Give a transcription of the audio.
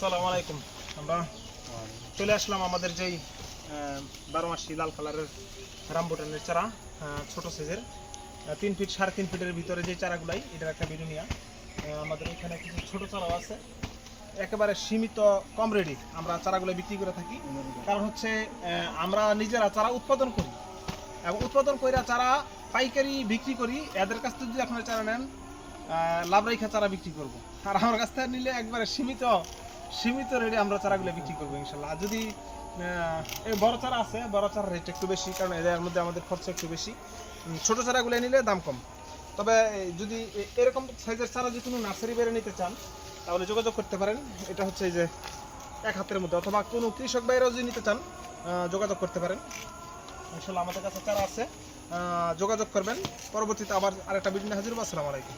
সালাম আলাইকুম আমরা চলে আসলাম আমাদের যেই বারো মাসি লাল কালারের রামবুটানের চারা ছোট সাইজের। তিন ফিট সাড়ে তিন ফিটের ভিতরে যে চারাগুলাই এটার একটা বিডুনিয়া আমাদের এখানে কিছু ছোট চারাও আছে। একেবারে সীমিত কম রেডি আমরা চারাগুলো বিক্রি করে থাকি। কারণ হচ্ছে আমরা নিজেরা চারা উৎপাদন করি। এবং উৎপাদন করে চারা পাইকারি বিক্রি করি। এদের কাছ থেকে যদি আপনারা চারা নেন লাভ রেখা চারা বিক্রি করব। আর আমার কাছ থেকে নিলে একবারে সীমিত সীমিত রেটে আমরা চারাগুলো বিক্রি করব ইনশাল্লাহ। আর যদি এই বড় চারা আছে, বড় চারার রেট একটু বেশি, কারণ এদের মধ্যে আমাদের খরচা একটু বেশি। ছোট চারাগুলো নিলে দাম কম। তবে যদি এরকম সাইজের চারা যদি কোনো নার্সারি বেড়ে নিতে চান, তাহলে যোগাযোগ করতে পারেন। এটা হচ্ছে এই যে এক হাতের মধ্যে, অথবা কোনো কৃষক বাইরেও যদি নিতে চান যোগাযোগ করতে পারেন। ইনশাল্লাহ আমাদের কাছে চারা আছে যোগাযোগ করবেন। পরবর্তীতে আবার আরেকটা ভিডিও হাজির আসসালামু আলাইকুম।